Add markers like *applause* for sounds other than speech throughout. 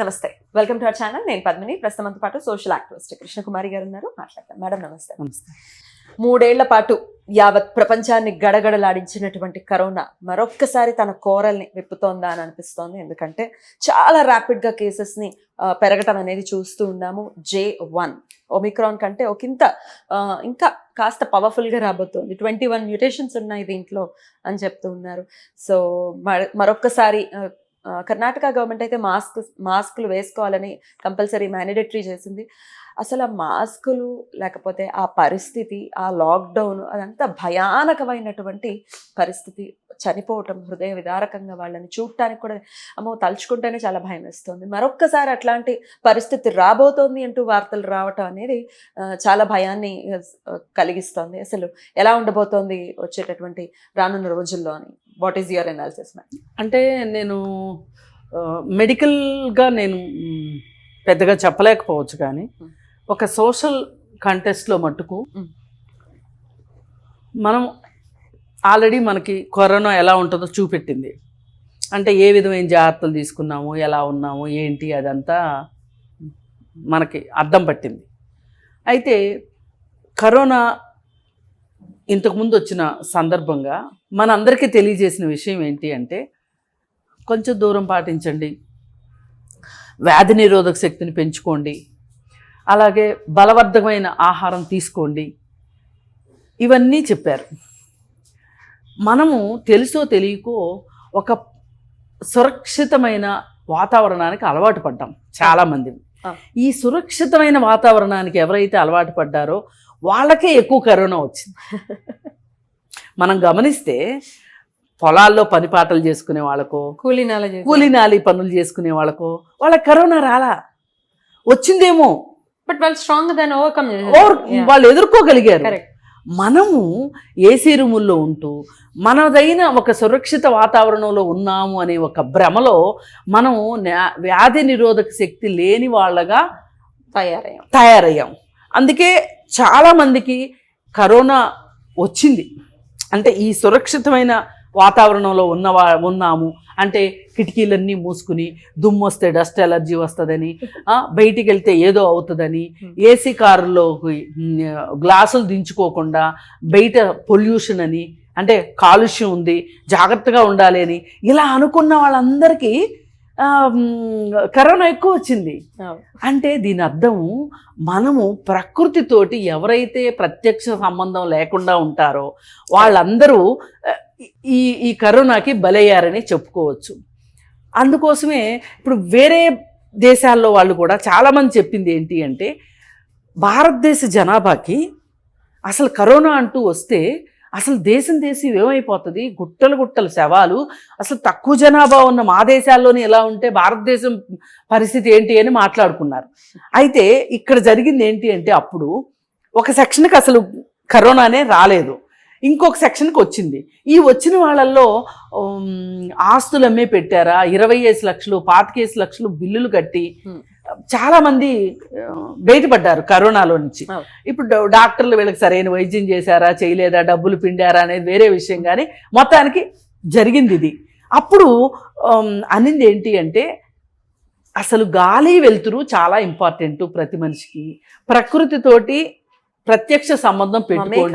నమస్తే. Welcome to our channel నేను పద్మిని. ప్రస్తుతంతో పాటు సోషల్ యాక్టివిస్ట్ కృష్ణకుమారి గారు ఉన్నారు. మాట్లాడతాం మేడం నమస్తే. నమస్తే. మూడేళ్ళ పాటు యావత్ ప్రపంచాన్ని గడగడలాడించినటువంటి కరోనా మరొక్కసారి తన కోరల్ని విప్పుతోందా అని అనిపిస్తోంది. ఎందుకంటే చాలా ర్యాపిడ్గా కేసెస్ని ఆ, పెరగటం అనేది చూస్తూ ఉన్నాము. జే వన్ ఒమిక్రాన్ కంటే ఒకంత ఆ, ఇంకా కాస్త పవర్ఫుల్గా రాబోతోంది. ట్వంటీ వన్ మ్యూటేషన్స్ ఉన్నాయి దీంట్లో అని చెప్తూ ఉన్నారు. సో మర- మరొక్కసారి కర్ణాటక గవర్నమెంట్ అయితే మాస్క్ మాస్కులు వేసుకోవాలని కంపల్సరీ మ్యాండేటరీ చేసింది. అసలు ఆ మాస్కులు లేకపోతే ఆ పరిస్థితి ఆ లాక్డౌన్ అదంతా భయానకమైనటువంటి పరిస్థితి. చనిపోవటం హృదయ విదారకంగా వాళ్ళని చూడటానికి కూడా అమ్మో తలుచుకుంటేనే చాలా భయం వేస్తుంది. మరొక్కసారి అట్లాంటి పరిస్థితి రాబోతోంది అంటూ వార్తలు రావటం అనేది చాలా భయాన్ని కలిగిస్తుంది కలిగిస్తోంది. అసలు ఎలా ఉండబోతోంది వచ్చేటటువంటి రానున్న రోజుల్లో అని. What is your analysis ma'am అంటే నేను మెడికల్గా నేను పెద్దగా చెప్పలేకపోవచ్చు కానీ Hmm. ఒక సోషల్ కంటెస్ట్లో మట్టుకు Hmm. మనం ఆల్రెడీ మనకి కరోనా ఎలా ఉంటుందో చూపెట్టింది అంటే ఏ విధమైన జాగ్రత్తలు తీసుకున్నాము ఎలా ఉన్నాము ఏంటి అదంతా మనకి అర్థం పట్టింది అయితే కరోనా ఇంతకుముందు వచ్చిన సందర్భంగా మనందరికీ తెలియజేసిన విషయం ఏంటి అంటే కొంచెం దూరం పాటించండి. వ్యాధి నిరోధక శక్తిని పెంచుకోండి. అలాగే బలవర్ధకమైన ఆహారం తీసుకోండి. ఇవన్నీ చెప్పారు. మనము తెలుసో తెలియకో ఒక సురక్షితమైన వాతావరణానికి అలవాటు పడ్డాం చాలామంది. ఈ సురక్షితమైన వాతావరణానికి ఎవరైతే అలవాటు పడ్డారో వాళ్ళకే ఎక్కువ కరోనా వచ్చింది. మనం గమనిస్తే పొలాల్లో పనిపాటలు చేసుకునే వాళ్ళకో కూలీనాల కూలినాలి పనులు చేసుకునే వాళ్ళకో వాళ్ళకి కరోనా రాలా. వచ్చిందేమో. బట్ వాళ్ళు స్ట్రాంగ్ దాన్ని ఓవర్కమ్ వాళ్ళు ఎదుర్కోగలిగారు. మనము ఏసీ రూముల్లో ఉంటూ మనదైన ఒక సురక్షిత వాతావరణంలో ఉన్నాము అనే ఒక భ్రమలో మనము వ్యాధి నిరోధక శక్తి లేని వాళ్ళగా తయారయ్యాం. తయారయ్యాం. అందుకే చాలామందికి కరోనా వచ్చింది అంటే ఈ సురక్షితమైన వాతావరణంలో ఉన్నవా ఉన్నాము అంటే కిటికీలన్నీ మూసుకుని దుమ్ము వస్తే డస్ట్ ఎలర్జీ వస్తుందని బయటికి వెళ్తే ఏదో అవుతుందని Hmm. ఏసీ కారులోకి మ్, గ్లాసులు దించుకోకుండా బయట పొల్యూషన్ అని అంటే కాలుష్యం ఉంది జాగ్రత్తగా ఉండాలి అని ఇలా అనుకున్న వాళ్ళందరికీ కరోనా ఎక్కువ వచ్చింది. అంటే దీని అర్థం మనము ప్రకృతితోటి ఎవరైతే ప్రత్యక్ష సంబంధం లేకుండా ఉంటారో వాళ్ళందరూ ఈ ఈ కరోనాకి బలయ్యారని చెప్పుకోవచ్చు. అందుకోసమే ఇప్పుడు వేరే దేశాల్లో వాళ్ళు కూడా చాలామంది చెప్పింది ఏంటి అంటే భారతదేశ జనాభాకి అసలు కరోనా అంటూ వస్తే అసలు దేశం దేశం ఏమైపోతుంది? గుట్టలు గుట్టలు శవాలు. అసలు తక్కువ జనాభా ఉన్న మా దేశాల్లోనే ఎలా ఉంటే భారతదేశం పరిస్థితి ఏంటి అని మాట్లాడుకున్నారు. అయితే ఇక్కడ జరిగింది ఏంటి అంటే అప్పుడు ఒక సెక్షన్కి అసలు కరోనానే రాలేదు. ఇంకొక సెక్షన్కి వచ్చింది. ఈ వచ్చిన వాళ్ళల్లో ఆస్తులు అమ్మే పెట్టారా? ఇరవై ఐదు లక్షలు పాతికేసి లక్షలు బిల్లులు కట్టి చాలా మంది ఆ, బయటపడ్డారు కరోనాలో నుంచి. ఇప్పుడు డాక్టర్లు వీళ్ళకి సరైన వైద్యం చేశారా చేయలేదా డబ్బులు పిండారా అనేది వేరే విషయం కానీ మొత్తానికి జరిగింది ఇది. అప్పుడు అనింది ఏంటి అంటే అసలు గాలి వెలుతురు చాలా ఇంపార్టెంట్ ప్రతి మనిషికి. ప్రకృతితోటి ప్రత్యక్ష సంబంధం పెట్టుకోండి.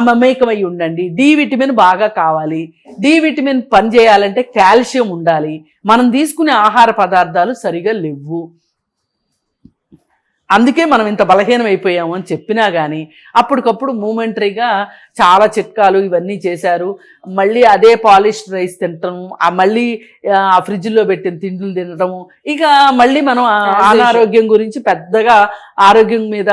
మమేకమై ఉండండి. డి విటమిన్ బాగా కావాలి. డి విటమిన్ పని చేయాలంటే కాల్షియం ఉండాలి. మనం తీసుకునే ఆహార పదార్థాలు సరిగా లేవు. అందుకే మనం ఇంత బలహీనం అయిపోయాము అని చెప్పినా కానీ అప్పటికప్పుడు మూమెంటరీగా చాలా చిట్కాలు ఇవన్నీ చేశారు. మళ్ళీ అదే పాలిష్ రైస్ తినటము ఆ మళ్ళీ ఆ ఫ్రిడ్జ్లో పెట్టిన తిండ్లు తినటము ఇక మళ్ళీ మనం. అనారోగ్యం గురించి పెద్దగా ఆరోగ్యం మీద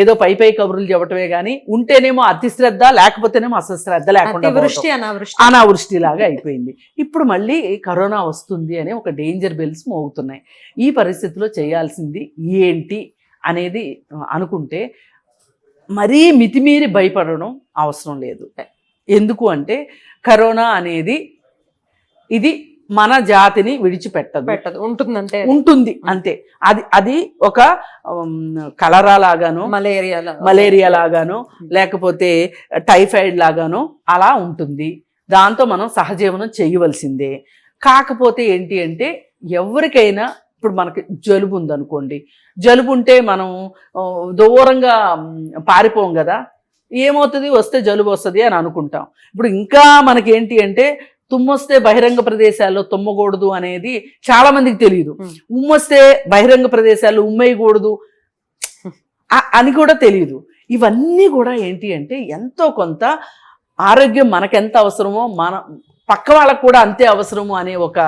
ఏదో పై పై కబుర్లు చెప్పటమే కానీ ఉంటేనేమో అతి శ్రద్ధ లేకపోతేనేమో అసలు శ్రద్ధ లేకుండా అనావృష్టి. అనావృష్టిలాగా అయిపోయింది. ఇప్పుడు మళ్ళీ కరోనా వస్తుంది అనే ఒక డేంజర్ బెల్స్ మోగుతున్నాయి. ఈ పరిస్థితిలో చేయాల్సింది ఏంటి? అనేది అనుకుంటే మరీ మితిమీరి భయపడడం అవసరం లేదు. ఎందుకు అంటే కరోనా అనేది ఇది మన జాతిని విడిచిపెట్టదు. పెట్టదు. ఉంటుందంటే ఉంటుంది అంతే. అది అది ఒక కలరా లాగాను మలేరియా మలేరియా లాగాను లేకపోతే టైఫాయిడ్ లాగానో అలా ఉంటుంది. దాంతో మనం సహజీవనం చేయవలసిందే. కాకపోతే ఏంటి అంటే ఎవరికైనా ఇప్పుడు మనకి జలుబు ఉందనుకోండి జలుబు ఉంటే మనం దూరంగా పారిపోం కదా ఏమవుతుంది? వస్తే జలుబు వస్తుంది అని అనుకుంటాం. ఇప్పుడు ఇంకా మనకేంటి అంటే తుమ్మొస్తే బహిరంగ ప్రదేశాల్లో తుమ్మకూడదు అనేది చాలా మందికి తెలియదు. ఉమ్మొస్తే బహిరంగ ప్రదేశాల్లో ఉమ్మేయకూడదు అని కూడా తెలియదు. ఇవన్నీ కూడా ఏంటి అంటే ఎంతో కొంత ఆరోగ్యం మనకెంత అవసరమో మన పక్క వాళ్ళకు కూడా అంతే అవసరము అనే ఒక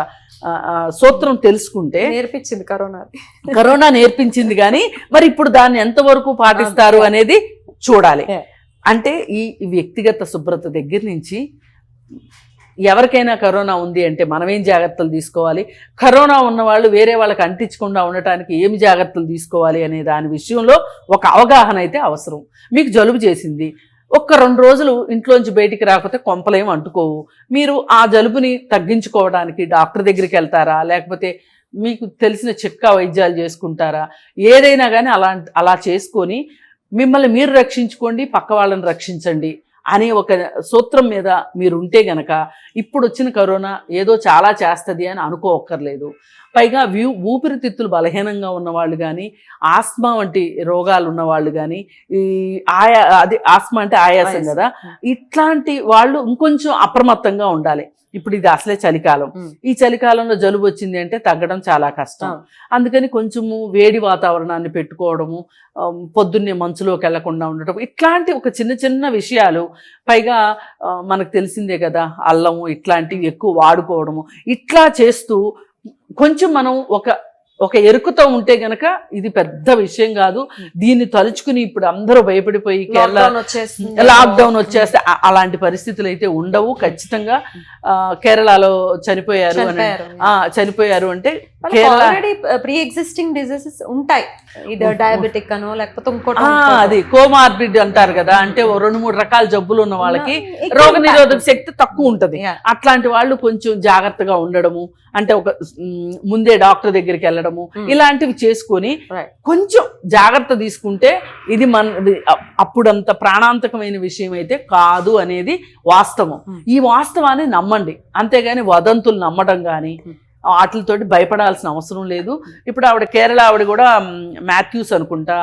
సూత్రం తెలుసుకుంటే నేర్పించింది కరోనా. కరోనా నేర్పించింది కానీ మరి ఇప్పుడు దాన్ని ఎంతవరకు పాటిస్తారు అనేది చూడాలి. అంటే ఈ వ్యక్తిగత శుభ్రత దగ్గర నుంచి ఎవరికైనా కరోనా ఉంది అంటే మనం ఏం జాగ్రత్తలు తీసుకోవాలి? కరోనా ఉన్న వాళ్ళు వేరే వాళ్ళకి అంటించకుండా ఉండటానికి ఏమి జాగ్రత్తలు తీసుకోవాలి అనే దాని విషయంలో ఒక అవగాహన అయితే అవసరం. మీకు జలుబు చేసింది ఒక్క రెండు రోజులు ఇంట్లోంచి బయటికి రాకపోతే కొంపలేం అంటుకోవు. మీరు ఆ జలుబుని తగ్గించుకోవడానికి డాక్టర్ దగ్గరికి వెళ్తారా? లేకపోతే మీకు తెలిసిన చిక్కా వైద్యాలు చేసుకుంటారా? ఏదైనా కానీ అలా అలా చేసుకొని మిమ్మల్ని మీరు రక్షించుకోండి పక్క వాళ్ళని రక్షించండి. అనే ఒక సూత్రం మీద మీరు ఉంటే గనక ఇప్పుడు వచ్చిన కరోనా ఏదో చాలా చేస్తుంది అని అనుకోవక్కర్లేదు పైగా వ్యూ ఊపిరితిత్తులు బలహీనంగా ఉన్న వాళ్ళు కానీ ఆస్మా వంటి రోగాలు ఉన్న వాళ్ళు కానీ ఈ ఆయా అది ఆస్మా అంటే ఆయాసం. కదా ఇట్లాంటి వాళ్ళు ఇంకొంచెం అప్రమత్తంగా ఉండాలి ఇప్పుడు ఇది అసలే చలికాలం. ఈ చలికాలంలో జలుబు వచ్చింది అంటే తగ్గడం చాలా కష్టం. అందుకని కొంచెము వేడి వాతావరణాన్ని పెట్టుకోవడము పొద్దున్నే మంచులోకి వెళ్ళకుండా ఉండటం ఇట్లాంటి ఒక చిన్న చిన్న విషయాలు పైగా మనకు తెలిసిందే కదా అల్లము ఇట్లాంటివి ఎక్కువ వాడుకోవడము ఇట్లా చేస్తూ కొంచెం మనం ఒక ఒక ఎరుకుతో ఉంటే గనక ఇది పెద్ద విషయం కాదు. దీన్ని తలుచుకుని ఇప్పుడు అందరూ భయపడిపోయి కేరళ లాక్డౌన్ వచ్చేస్తే అలాంటి పరిస్థితులు అయితే ఉండవు. ఖచ్చితంగా కేరళలో చనిపోయారు అని చనిపోయారు. ఆ, చనిపోయారు అంటే ప్రీ ఎగ్జిస్టింగ్ డిజీజెస్ ఉంటాయి. డయాబెటిక్ అనో లేకపోతే ఇంకోటి అది కోమార్బిడ్ అంటారు కదా. అంటే రెండు మూడు రకాల జబ్బులు ఉన్న వాళ్ళకి రోగ నిరోధక శక్తి తక్కువ ఉంటది. అట్లాంటి వాళ్ళు కొంచెం జాగ్రత్తగా ఉండడము. అంటే ఒక ముందే డాక్టర్ దగ్గరికి వెళ్ళడము. Hmm. ఇలాంటివి చేసుకొని. కొంచెం జాగ్రత్త తీసుకుంటే ఇది మన అప్పుడంత ప్రాణాంతకమైన విషయం అయితే కాదు అనేది వాస్తవం. ఈ వాస్తవాన్ని నమ్మండి అంతేగాని వదంతులు నమ్మడం కానీ. వాటితోటి భయపడాల్సిన అవసరం లేదు ఇప్పుడు ఆవిడ కేరళ ఆవిడ కూడా మాథ్యూస్ అనుకుంటా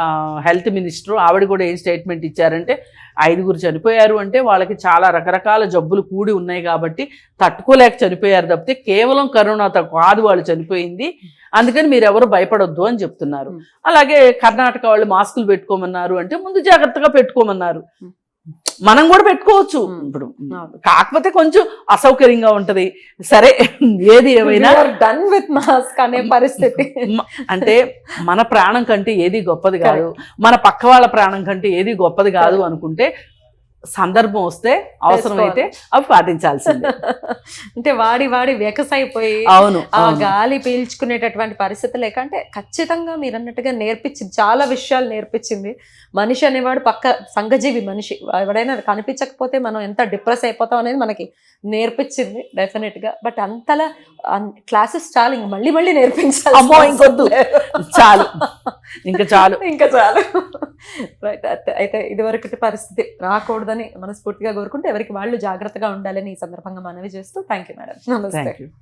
హెల్త్ మినిస్టర్ ఆవిడ కూడా ఏం స్టేట్మెంట్ ఇచ్చారంటే ఐదుగురు చనిపోయారు అంటే వాళ్ళకి చాలా రకరకాల జబ్బులు కూడి ఉన్నాయి కాబట్టి తట్టుకోలేక చనిపోయారు తప్పితే కేవలం కరోనాతో కాదు వాళ్ళు చనిపోయింది అందుకని మీరు ఎవరు భయపడొద్దు అని చెప్తున్నారు. అలాగే కర్ణాటక వాళ్ళు మాస్కులు పెట్టుకోమన్నారు అంటే ముందు జాగ్రత్తగా పెట్టుకోమన్నారు. మనం కూడా పెట్టుకోవచ్చు. ఇప్పుడు. కాకపోతే కొంచెం అసౌకర్యంగా ఉంటది. సరే ఏది ఏమైనా డన్ విత్ మాస్క్ అనే పరిస్థితి. అంటే మన ప్రాణం కంటే ఏది గొప్పది కాదు. మన పక్క వాళ్ళ ప్రాణం కంటే ఏది గొప్పది కాదు అనుకుంటే సందర్భం వస్తే అవసరమైతే అవి పాటించాల్సిందే. *laughs* అంటే వాడి వాడి వెకసైపోయి అవును ఆ. గాలి పీల్చుకునేటటువంటి పరిస్థితి లేకంటే ఖచ్చితంగా మీరు అన్నట్టుగా నేర్పించింది చాలా విషయాలు నేర్పించింది. మనిషి అనేవాడు పక్క సంఘజీవి మనిషి. ఎవడైనా కనిపించకపోతే మనం ఎంత డిప్రెస్ అయిపోతాం అనేది మనకి నేర్పించింది డెఫినెట్గా. బట్ అంతలా క్లాసెస్ చాలు ఇంక మళ్ళీ మళ్ళీ నేర్పించాలి అమ్మో, ఇంకొద్దు. చాలు. ఇంకా చాలు. *laughs* ఇంకా చాలు. రైట్ అయితే ఇదివరకటి పరిస్థితి రాకూడదని మనస్ఫూర్తిగా కోరుకుంటే ఎవరికి వాళ్ళు జాగ్రత్తగా ఉండాలని ఈ సందర్భంగా మనవి చేస్తూ థ్యాంక్ యూ మేడం నమస్తే